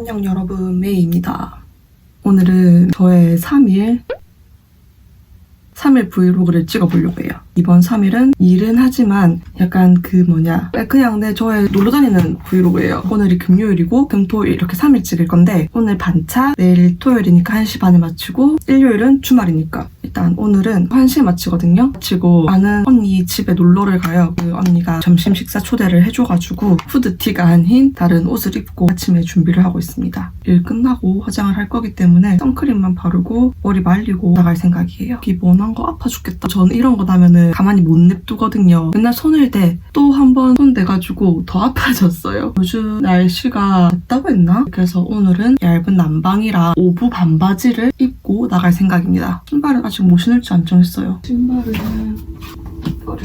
안녕 여러분 메이입니다. 오늘은 저의 3일 3일 브이로그를 찍어보려고 해요. 이번 3일은 일은 하지만 약간 그 뭐냐 그냥 내 저의 놀러 다니는 브이로그예요. 오늘이 금요일이고 금토일 이렇게 3일 찍을 건데 오늘 반차 내일 토요일이니까 1시 반에 마치고 일요일은 주말이니까 일단 오늘은 1시에 마치거든요. 마치고 아는 언니 집에 놀러를 가요. 그 언니가 점심 식사 초대를 해줘가지고 후드티가 아닌 다른 옷을 입고 아침에 준비를 하고 있습니다. 일 끝나고 화장을 할 거기 때문에 선크림만 바르고 머리 말리고 나갈 생각이에요. 기본한 거 아파 죽겠다. 저는 이런 거 나면은 가만히 못 냅두거든요. 맨날 손을 대 또 한 번 손 대가지고 더 아파졌어요. 요즘 날씨가 덥다고 했나? 그래서 오늘은 얇은 난방이랑 오브 반바지를 입고 나갈 생각입니다. 신발은 아직 뭐 신을지 안 정했어요. 신발은 이거를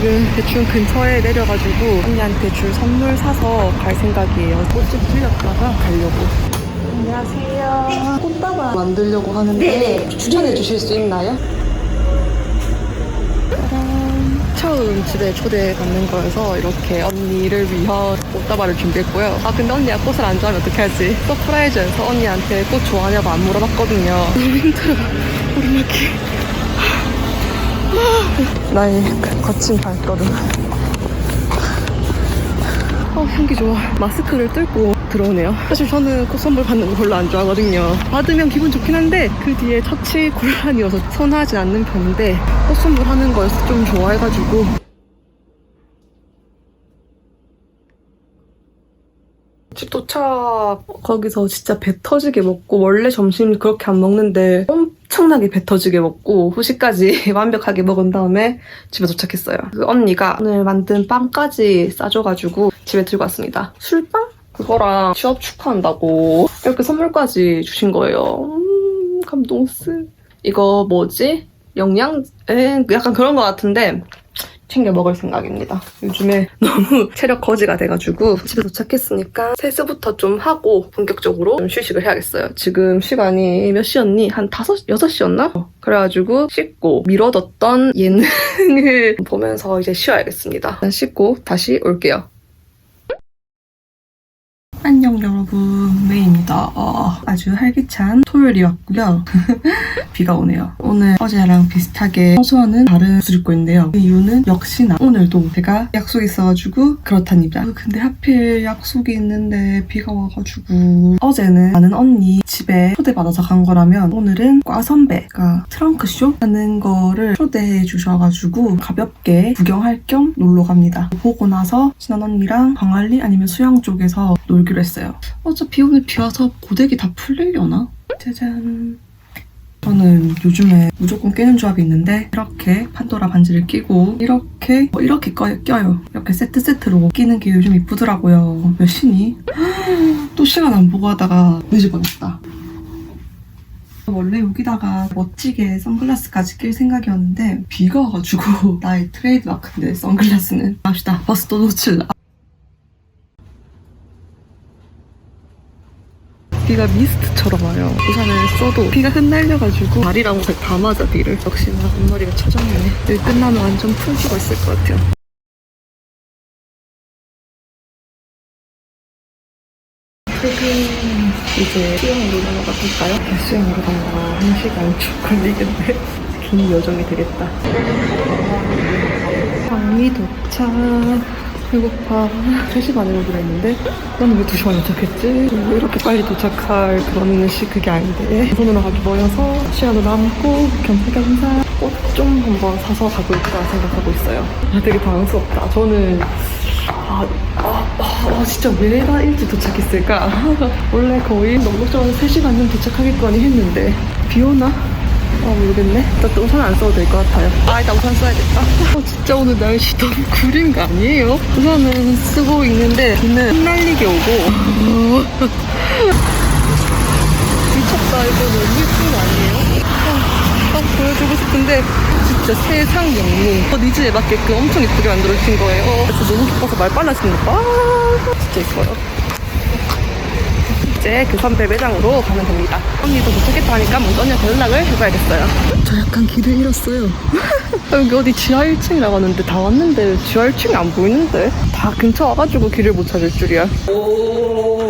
지금 대충 근처에 내려가지고 언니한테 줄 선물 사서 갈 생각이에요. 꽃집 들렸다가 가려고. 안녕하세요. 꽃다발 만들려고 하는데 추천해 주실 수 있나요? 짜란. 처음 집에 초대받는 거여서 이렇게 언니를 위한 꽃다발을 준비했고요. 아 근데 언니가 꽃을 안 좋아하면 어떻게 하지? 서프라이즈에서 언니한테 꽃 좋아하냐고 안 물어봤거든요. 너무 힘들어. 오르막이. 나의 그 거친 발걸음. 어, 향기 좋아. 마스크를 뚫고 들어오네요. 사실 저는 꽃 선물 받는 거 별로 안 좋아하거든요. 받으면 기분 좋긴 한데 그 뒤에 처치 곤란이어서 선호하지 않는 편인데 꽃 선물 하는 걸좀 좋아해가지고 집 도착 거기서 진짜 배 터지게 먹고 원래 점심 그렇게 안 먹는데 엄청나게 배 터지게 먹고 후식까지 완벽하게 먹은 다음에 집에 도착했어요 그 언니가 오늘 만든 빵까지 싸줘가지고 집에 들고 왔습니다 술빵? 그거랑 취업 축하한다고 이렇게 선물까지 주신 거예요 음 감동스 이거 뭐지? 영양? 에 약간 그런 것 같은데 챙겨 먹을 생각입니다. 요즘에 너무 체력 거지가 돼가지고 집에 도착했으니까 세수부터 좀 하고 본격적으로 좀 휴식을 해야겠어요. 지금 시간이 몇 시였니? 한 다섯, 여섯 시였나? 어, 그래가지고 씻고 미뤄뒀던 예능을 보면서 이제 쉬어야겠습니다. 씻고 다시 올게요. 안녕 여러분 메이입니다. 어, 아주 활기찬 토요일이었고요. 비가 오네요. 오늘 어제랑 비슷하게 평소와는 다른 옷을 입고 있는데요. 그 이유는 역시나 오늘도 제가 약속이 있어가지고 그렇답니다. 어, 근데 하필 약속이 있는데 비가 와가지고 어제는 아는 언니 집에 초대받아서 간 거라면 오늘은 과 선배가 트렁크쇼 하는 거를 초대해 주셔가지고 가볍게 구경할 겸 놀러 갑니다. 보고 나서 친한 언니랑 광안리 아니면 수영 쪽에서 놀기로 했어요. 어차피 오늘 비 와서 고데기 다 풀리려나? 짜잔. 저는 요즘에 무조건 끼는 조합이 있는데 이렇게 판도라 반지를 끼고 이렇게 어, 이렇게 꺼, 껴요. 이렇게 세트 세트로 끼는 게 요즘 이쁘더라고요. 몇 시니? 또 시간 안 보고 하다가 늦어버렸다. 원래 여기다가 멋지게 선글라스까지 낄 생각이었는데 비가 와가지고 나의 트레이드 마크인데 선글라스는 갑시다. 버스도 놓칠라. 비가 미스트처럼 와요. 우산을 써도 비가 흩날려가지고 다리랑 옷에 다 맞아 비를. 역시나 앞머리가 처졌네. 일 끝나면 완전 풀 수가 있을 것 같아요. 퇴근 이제 수영으로 넘어가 볼까요? 수영으로 가면 1시간 쭉 걸리겠네. 긴 여정이 되겠다. 방미 도착. 배고파. 3시 반에 오기로 했는데, 나는 왜 2시 반에 도착했지? 왜 이렇게 빨리 도착할 그런 시 그게 아닌데. 손으로 가기 멀어서 시간도 남고, 겸사겸사 꽃 좀 한번 사서 가고 있다 생각하고 있어요. 아, 되게 당황스럽다. 저는, 아, 아, 아, 아, 진짜 왜 나 일찍 도착했을까? 원래 거의 넘고전 3시간은 도착하겠거니 했는데, 비 오나? 아 모르겠네. 일단 또 우산 안 써도 될 것 같아요. 아 일단 우산 써야겠다. 아 진짜 오늘 날씨 너무 구린 거 아니에요? 우산은 쓰고 있는데 비는 흩날리게 오고. 미쳤다 이거 너무 예쁜 거 아니에요? 아, 딱 보여주고 싶은데 진짜 세상 영웅. 어, 니즈에 맞게끔 엄청 예쁘게 만들어주신 거예요. 그래서 너무 기뻐서 말 빨라지는 거 봐. 진짜 예뻐요. 번째 그 선배 매장으로 가면 됩니다. 언니도 도착했다 하니까 먼저 언니한테 연락을 해봐야겠어요. 저 약간 길을 잃었어요. 여기 어디 지하 1층이라고 하는데 다 왔는데 지하 1층이 안 보이는데? 다 근처 와가지고 길을 못 찾을 줄이야. 오. 오.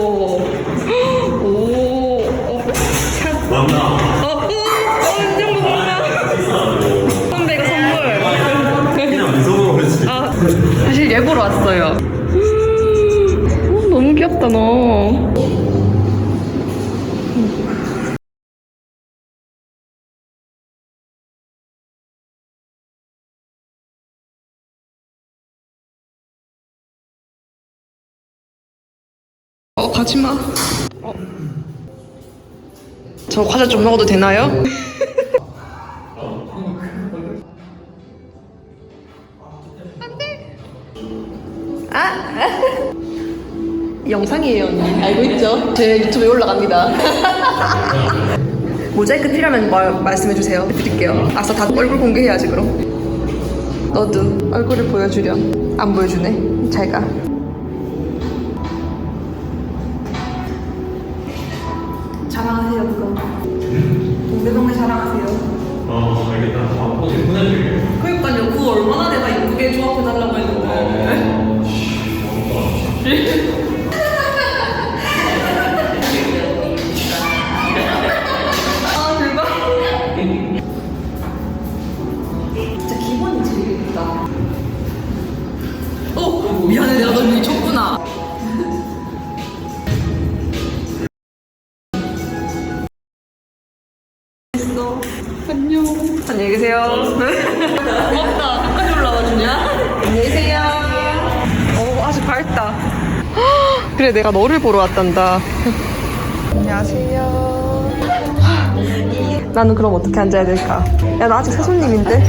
가지 마. 어. 저 과자 좀 먹어도 되나요? 영상이에요, 언니. 알고 있죠? 제 유튜브에 올라갑니다. 모자이크 필요하면 말, 말씀해주세요. 드릴게요. 아싸, 다 얼굴 공개해야지, 그럼. 너도 얼굴을 보여주렴. 안 보여주네. 잘 가. 자랑하세요, 그거. 동대동네 자랑하세요. 어, 알겠다. 아, 어떻게 보내줄게. 그러니까요, 그거 얼마나 내가 이쁘게 조합해달라고 했는데. 어, 씨, 뭔가. 그래, 내가 너를 보러 왔단다. 안녕하세요. 나는 그럼 어떻게 앉아야 될까? 야, 나 아직 사손님인데?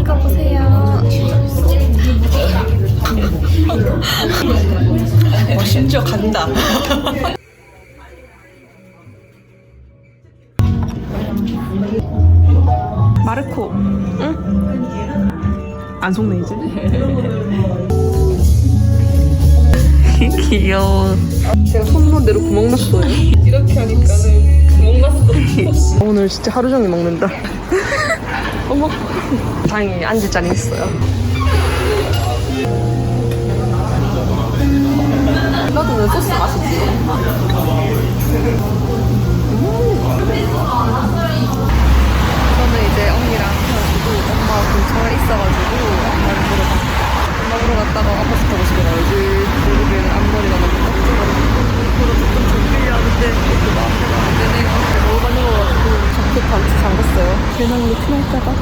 이거 보세요. 어, 심지어 간다. 마르코. 응? 안 속네, 이제. 귀여워. 제가 손놓은 대로 구멍 났어요. 이렇게 하니까는 구멍 났어. 오늘 진짜 하루 종일 먹는다. 어머. 다행히 앉을 자리 있어요. 나도 왜 소스 맛이지? 저는 이제 언니랑 엄마가 근처에 있어가지고 엄마를 보러 갔다. 엄마 보러 갔다가 타고 집에 가야지. 모르겠는 앞머리가 너무 앞으로 조금 준비를 하는데 또 마음대로 안 되네요. 너무 많이 먹어가지고 자켓 반지 잠갔어요. 배낭으로 피날까봐.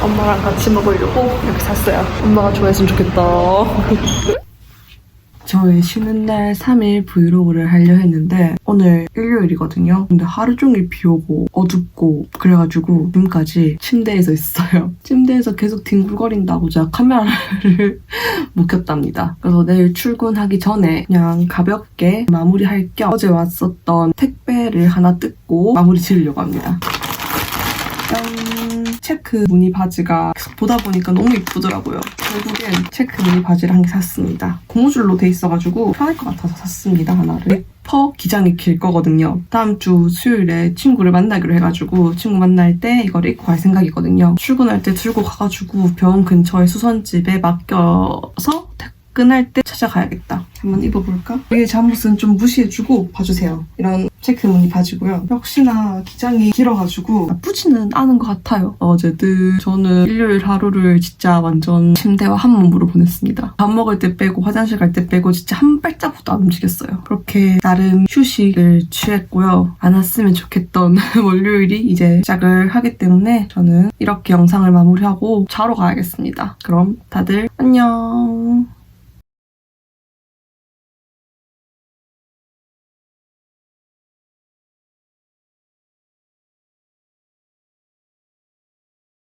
엄마랑 같이 먹으려고 이렇게 샀어요. 엄마가 좋아했으면 좋겠다. 저의 쉬는 날 3일 브이로그를 하려 했는데 오늘 일요일이거든요. 근데 하루 종일 비 오고 어둡고 그래가지고 지금까지 침대에서 있어요. 침대에서 계속 뒹굴거린다고 제가 카메라를 못 켰답니다. 그래서 내일 출근하기 전에 그냥 가볍게 마무리할 겸 어제 왔었던 택배를 하나 뜯고 마무리 지으려고 합니다. 짠! 체크 무늬 바지가 보다 보니까 너무 이쁘더라고요. 결국엔 체크 무늬 바지를 한 개 샀습니다. 고무줄로 돼 있어가지고 편할 것 같아서 샀습니다, 하나를. 래퍼 기장이 길 거거든요. 다음 주 수요일에 친구를 만나기로 해가지고 친구 만날 때 이걸 입고 갈 생각이거든요. 출근할 때 들고 가가지고 병원 근처의 수선집에 맡겨서 퇴근할 때 찾아가야겠다. 한번 입어볼까? 이 잠옷은 좀 무시해주고 봐주세요. 이런 체크 무늬 바지고요. 역시나 기장이 길어가지고 나쁘지는 않은 것 같아요. 어제든 저는 일요일 하루를 진짜 완전 침대와 한 몸으로 보냈습니다. 밥 먹을 때 빼고 화장실 갈 때 빼고 진짜 한 발자국도 안 움직였어요. 그렇게 나름 휴식을 취했고요. 안 왔으면 좋겠던 월요일이 이제 시작을 하기 때문에 저는 이렇게 영상을 마무리하고 자러 가야겠습니다. 그럼 다들 안녕.